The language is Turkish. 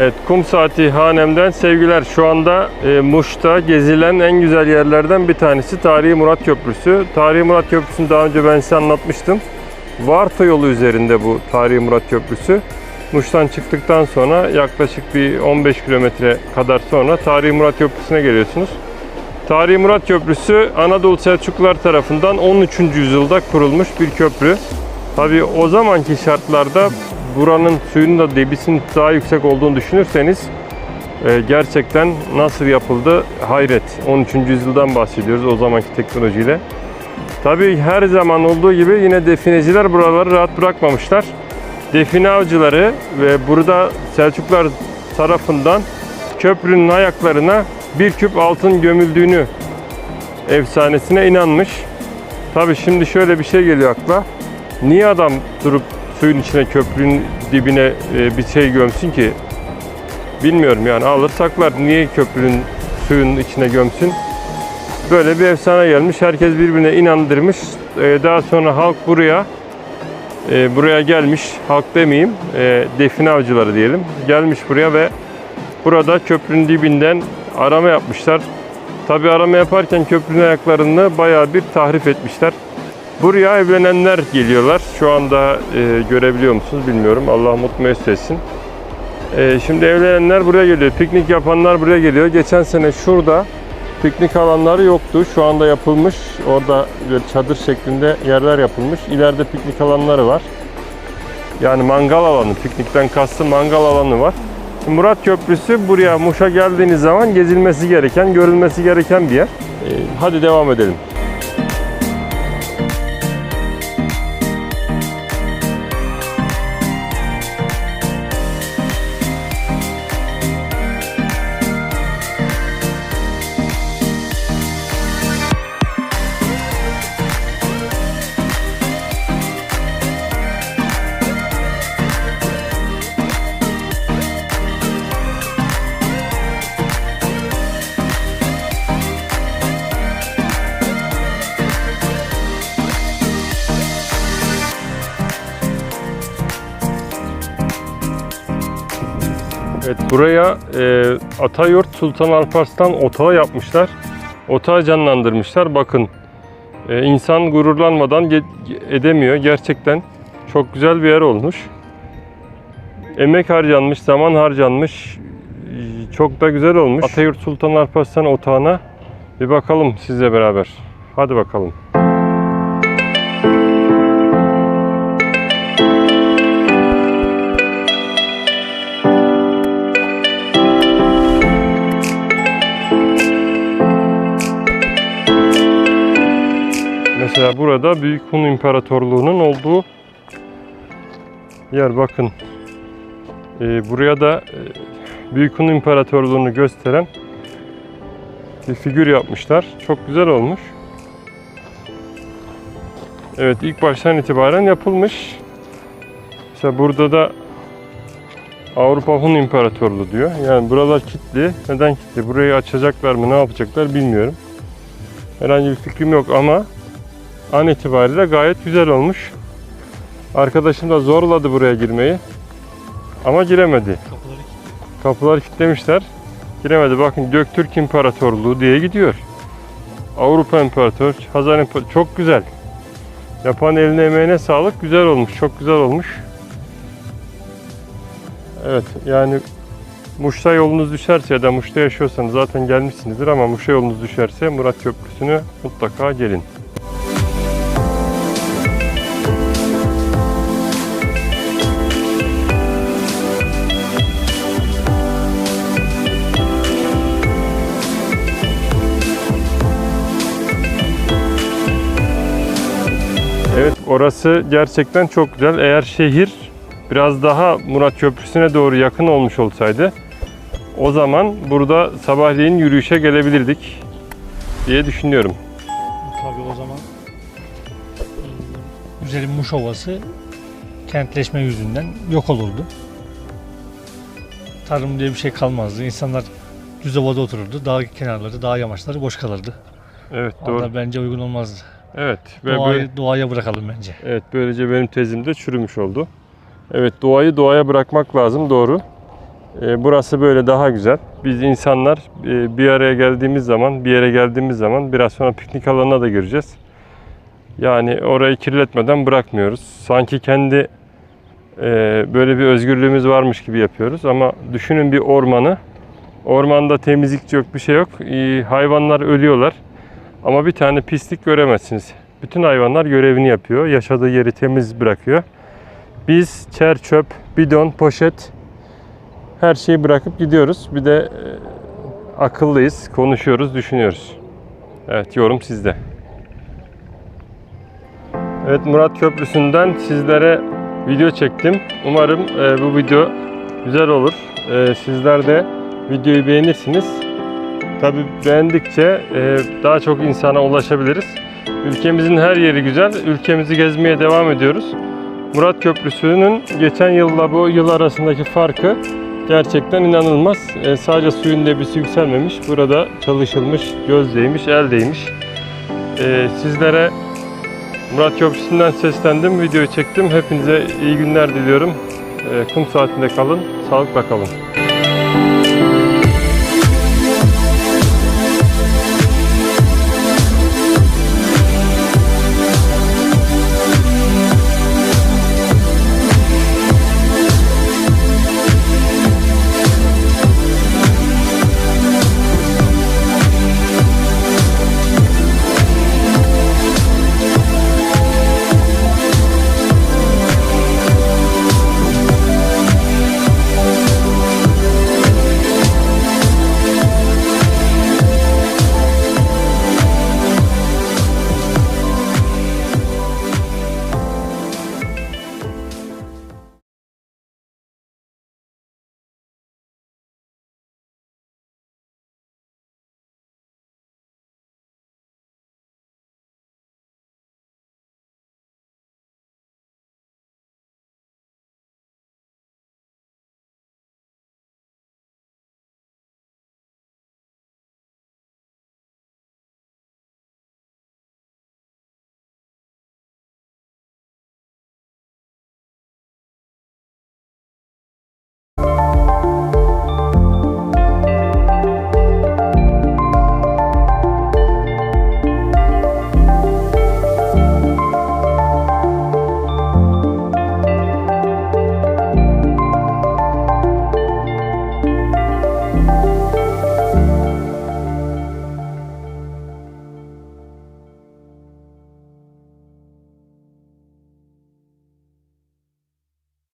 Evet, kum saati hanemden sevgiler. Şu anda e, Muş'ta gezilen en güzel yerlerden bir tanesi Tarihi Murat Köprüsü. Tarihi Murat Köprüsü'nü daha önce ben size anlatmıştım. Varto yolu üzerinde bu Tarihi Murat Köprüsü. Muş'tan çıktıktan sonra yaklaşık bir 15 kilometre kadar sonra Tarihi Murat Köprüsü'ne geliyorsunuz. Tarihi Murat Köprüsü Anadolu Selçuklular tarafından 13. yüzyılda kurulmuş bir köprü. Tabii o zamanki şartlarda buranın suyun da debisinin daha yüksek olduğunu düşünürseniz e, gerçekten nasıl yapıldı hayret. 13. yüzyıldan bahsediyoruz o zamanki teknolojiyle. Tabii her zaman olduğu gibi yine defineciler buraları rahat bırakmamışlar. Define avcıları ve burada Selçuklular tarafından köprünün ayaklarına bir küp altın gömüldüğünü efsanesine inanmış. Tabii şimdi şöyle bir şey geliyor akla. Niye adam durup suyun içine köprünün dibine e, bir şey gömsün ki? Bilmiyorum yani alır saklar. Niye köprünün suyun içine gömsün? Böyle bir efsane gelmiş. Herkes birbirine inandırmış. E, Daha sonra halk buraya e, buraya gelmiş. Halk demeyeyim. Define avcıları diyelim. Gelmiş buraya ve burada köprünün dibinden arama yapmışlar. Tabi arama yaparken köprünün ayaklarını bayağı bir tahrif etmişler. Buraya evlenenler geliyorlar. Şu anda e, görebiliyor musunuz bilmiyorum. Allah mutlu mesut etsin. E, şimdi evlenenler buraya geliyor. Piknik yapanlar buraya geliyor. Geçen sene şurada piknik alanları yoktu. Şu anda yapılmış. Orada böyle çadır şeklinde yerler yapılmış. İleride piknik alanları var. Yani mangal alanı. Piknikten kastım mangal alanı var. Murat Köprüsü buraya Muş'a geldiğiniz zaman gezilmesi gereken, görülmesi gereken bir yer. E, hadi devam edelim. Evet buraya e, Atayurt Sultan Alparslan otağı yapmışlar. Otağı canlandırmışlar. Bakın e, insan gururlanmadan edemiyor. Gerçekten çok güzel bir yer olmuş. Emek harcanmış, zaman harcanmış. Çok da güzel olmuş. Atayurt Sultan Alparslan otağına bir bakalım sizle beraber. Hadi bakalım. Mesela burada Büyük Hun İmparatorluğu'nun olduğu yer bakın. Ee, buraya da e, Büyük Hun İmparatorluğu'nu gösteren bir figür yapmışlar. Çok güzel olmuş. Evet ilk baştan itibaren yapılmış. Mesela burada da Avrupa Hun İmparatorluğu diyor. Yani buralar kilitli. Neden kilitli? Burayı açacaklar mı ne yapacaklar bilmiyorum. Herhangi bir fikrim yok ama an itibariyle gayet güzel olmuş. Arkadaşım da zorladı buraya girmeyi. Ama giremedi. Kapıları Kapıları kilitlemişler. Giremedi. Bakın Göktürk İmparatorluğu diye gidiyor. Avrupa İmparator, Hazar İmparator. Çok güzel. Yapan eline emeğine sağlık. Güzel olmuş. Çok güzel olmuş. Evet yani Muş'ta yolunuz düşerse ya da Muş'ta yaşıyorsanız zaten gelmişsinizdir ama Muş'a yolunuz düşerse Murat Köprüsü'nü mutlaka gelin. Evet orası gerçekten çok güzel. Eğer şehir biraz daha Murat Köprüsü'ne doğru yakın olmuş olsaydı o zaman burada sabahleyin yürüyüşe gelebilirdik diye düşünüyorum. tabii o zaman e, güzelim Muş Ovası kentleşme yüzünden yok olurdu. Tarım diye bir şey kalmazdı. İnsanlar düz ovada otururdu. Dağ kenarları, dağ yamaçları boş kalırdı. Evet doğru. da bence uygun olmazdı. Evet ve Doğayı, böyle, doğaya bırakalım bence. evet böylece benim tezim de çürümüş oldu. Evet doğayı doğaya bırakmak lazım doğru. E, burası böyle daha güzel. Biz insanlar e, bir araya geldiğimiz zaman, bir yere geldiğimiz zaman biraz sonra piknik alanına da gireceğiz. Yani orayı kirletmeden bırakmıyoruz. Sanki kendi e, böyle bir özgürlüğümüz varmış gibi yapıyoruz. Ama düşünün bir ormanı. Ormanda temizlikçi yok, bir şey yok. E, hayvanlar ölüyorlar. Ama bir tane pislik göremezsiniz. Bütün hayvanlar görevini yapıyor. Yaşadığı yeri temiz bırakıyor. Biz çer çöp, bidon, poşet her şeyi bırakıp gidiyoruz. Bir de e, akıllıyız, konuşuyoruz, düşünüyoruz. Evet, yorum sizde. Evet, Murat Köprüsü'nden sizlere video çektim. Umarım e, bu video güzel olur. E, sizler de videoyu beğenirsiniz. Tabi beğendikçe e, daha çok insana ulaşabiliriz. Ülkemizin her yeri güzel. Ülkemizi gezmeye devam ediyoruz. Murat Köprüsü'nün geçen yılla bu yıl arasındaki farkı gerçekten inanılmaz. E, sadece suyun debisi yükselmemiş. Burada çalışılmış, göz değmiş, el değmiş. E, sizlere Murat Köprüsü'nden seslendim, videoyu çektim. Hepinize iyi günler diliyorum. E, kum saatinde kalın, sağlıkla kalın.